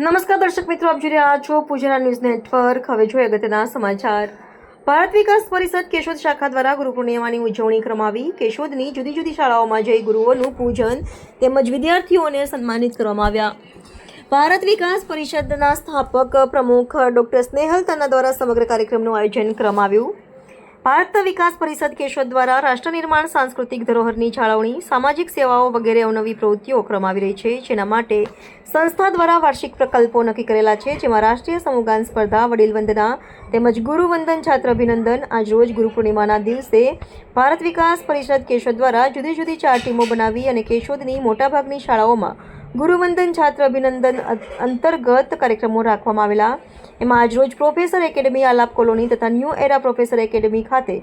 નમસ્કાર દર્શક મિત્રો, આપ જોઈ રહ્યા છો પૂજના ન્યૂઝ નેટવર્ક. હવે જોઈએ અગત્યના સમાચાર. ભારત વિકાસ પરિષદ કેશોદ શાખા દ્વારા ગુરુ પૂર્ણિમાની ઉજવણી ક્રમાવી કેશોદની જુદી જુદી શાળાઓમાં જઈ ગુરુઓનું પૂજન તેમજ વિદ્યાર્થીઓને સન્માનિત કરવામાં આવ્યા. ભારત વિકાસ પરિષદના સ્થાપક પ્રમુખ ડોક્ટર સ્નેહલ તન્ના દ્વારા સમગ્ર કાર્યક્રમનું આયોજન કરવામાં આવ્યું. ભારત વિકાસ પરિષદ કેશોદ દ્વારા રાષ્ટ્ર નિર્માણ સાંસ્કૃતિક ધરોહરની જાળવણી, સામાજિક સેવાઓ વગેરે અવનવી પ્રવૃત્તિઓ ક્રમાવી રહી છે, જેના માટે સંસ્થા દ્વારા વાર્ષિક પ્રકલ્પો નક્કી કરેલા છે, જેમાં રાષ્ટ્રીય સમૂહગાન સ્પર્ધા, વડીલ વંદના તેમજ ગુરુવંદન છાત્ર અભિનંદન આજરોજ ગુરુ પૂર્ણિમાના દિવસે ભારત વિકાસ પરિષદ કેશોદ દ્વારા જુદી જુદી ચાર ટીમો બનાવી અને કેશોદની મોટાભાગની શાળાઓમાં ગુરુવંદન છાત્ર અભિનંદન અંતર્ગત કાર્યક્રમો રાખવામાં આવેલા. એમાં આજરોજ પ્રોફેસર એકેડમી આલાપ કોલોની તથા ન્યૂ એરા પ્રોફેસર એકેડમી ખાતે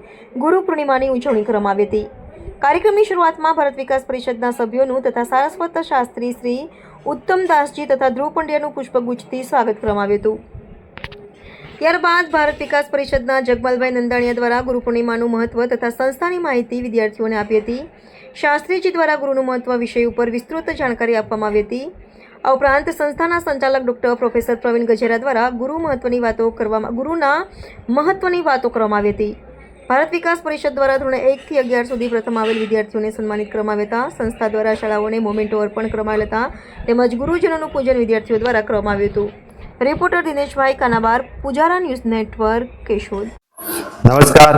ગુરુ પૂર્ણિમાની ઉજવણી કરવામાં આવી હતી. કાર્યક્રમની શરૂઆતમાં ભારત વિકાસ પરિષદના સભ્યોનું તથા સારસ્વત શાસ્ત્રી શ્રી ઉત્તમદાસજી તથા ધ્રુવ પંડ્યાનું પુષ્પગુચ્છથી સ્વાગત કરવામાં આવ્યું હતું. ત્યારબાદ ભારત વિકાસ પરિષદના જગમલભાઈ નંદાણીયા દ્વારા ગુરુ પૂર્ણિમાનું મહત્વ તથા સંસ્થાની માહિતી વિદ્યાર્થીઓને આપી હતી. શાસ્ત્રીજી દ્વારા ગુરુનું મહત્વ વિષય ઉપર વિસ્તૃત જાણકારી આપવામાં આવી હતી. આ ઉપરાંત સંસ્થાના સંચાલક ડૉક્ટર પ્રોફેસર પ્રવીણ ગજેરા દ્વારા ગુરુ મહત્વની વાતો કરવામાં, ગુરુના મહત્વની વાતો કરવામાં આવી હતી. ભારત વિકાસ પરિષદ દ્વારા ધોરણ એકથી અગિયાર સુધી પ્રથમ આવેલ વિદ્યાર્થીઓને સન્માનિત કરવામાં હતા. સંસ્થા દ્વારા શાળાઓને મોમેન્ટો અર્પણ કરવામાં હતા. તેમજ ગુરુજનોનું પૂજન વિદ્યાર્થીઓ દ્વારા કરવામાં આવ્યું હતું. Reporter Dineshbhai Kanabar, Pujara news network, Keshod. નમસ્કાર,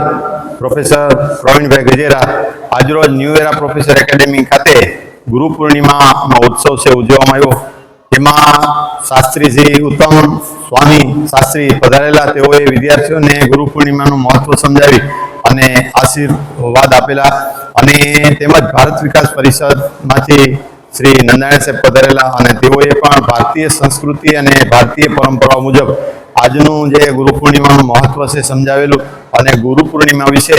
પ્રોફેસર પ્રવીણભાઈ ગજેરા. આજરોજ ન્યૂ એરા પ્રોફેસર એકેડેમી ખાતે ગુરુ પૂર્ણિમાનો ઉત્સવ છે ઉજવવામાં આવ્યો. તેમાં શાસ્ત્રીજી ઉત્તમ સ્વામી શાસ્ત્રી પધારેલા. તેઓએ વિદ્યાર્થીઓને ગુરુ પૂર્ણિમાનું મહત્વ સમજાવી અને આશીર્વાદ આપેલા. અને તેમજ ભારત વિકાસ પરિષદમાંથી શ્રી નંદાયણ સાહેબ પધારેલા અને તેઓએ પણ ભારતીય સંસ્કૃતિ અને ભારતીય પરંપરાઓ મુજબ આજનું જે ગુરુ પૂર્ણિમાનું મહત્વ છે સમજાવેલું અને ગુરુ પૂર્ણિમા વિશે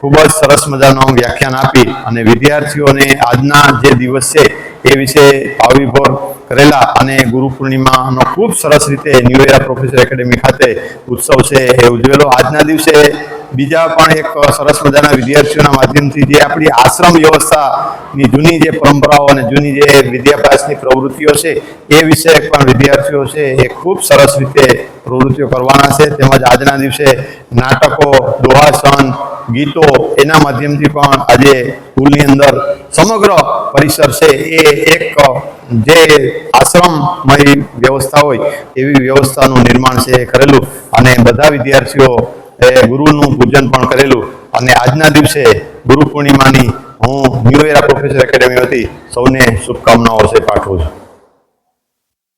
ખૂબ જ સરસ મજાનું વ્યાખ્યાન આપી અને વિદ્યાર્થીઓને આજના જે દિવસ છે એ વિશે ભાવિભોર કરેલા અને ગુરુ પૂર્ણિમાનો ખૂબ સરસ રીતે ન્યૂ એરા પ્રોફેસર એકેડેમી ખાતે ઉત્સવ છે એ ઉજવેલો. આજના દિવસે બીજા પણ એક સરસ મજાના વિદ્યાર્થીઓના માધ્યમથી જે આપણી આશ્રમ વ્યવસ્થાની જૂની જે પરંપરાઓ અને જૂની જે વિદ્યાભ્યાસની પ્રવૃત્તિઓ છે, એ વિશે પણ વિદ્યાર્થીઓ છે, એ ખૂબ સરસ રીતે પ્રવૃત્તિઓ કરવાના છે. તેમજ આજના દિવસે નાટકો દોહાસન ગીતો એના માધ્યમથી પણ આજે સ્કૂલની અંદર સમગ્ર પરિસર છે, એ એક જે આશ્રમમય વ્યવસ્થા હોય, એવી વ્યવસ્થાનું નિર્માણ છે, એ કરેલું. અને બધા વિદ્યાર્થીઓ એ ગુરુનું પૂજન પણ કરેલું. અને આજના દિવસે ગુરુ પૂર્ણિમાની હું ન્યૂ એરા પ્રોફેસર એકેડેમી વતી સૌને શુભકામનાઓ છે પાઠવું છું.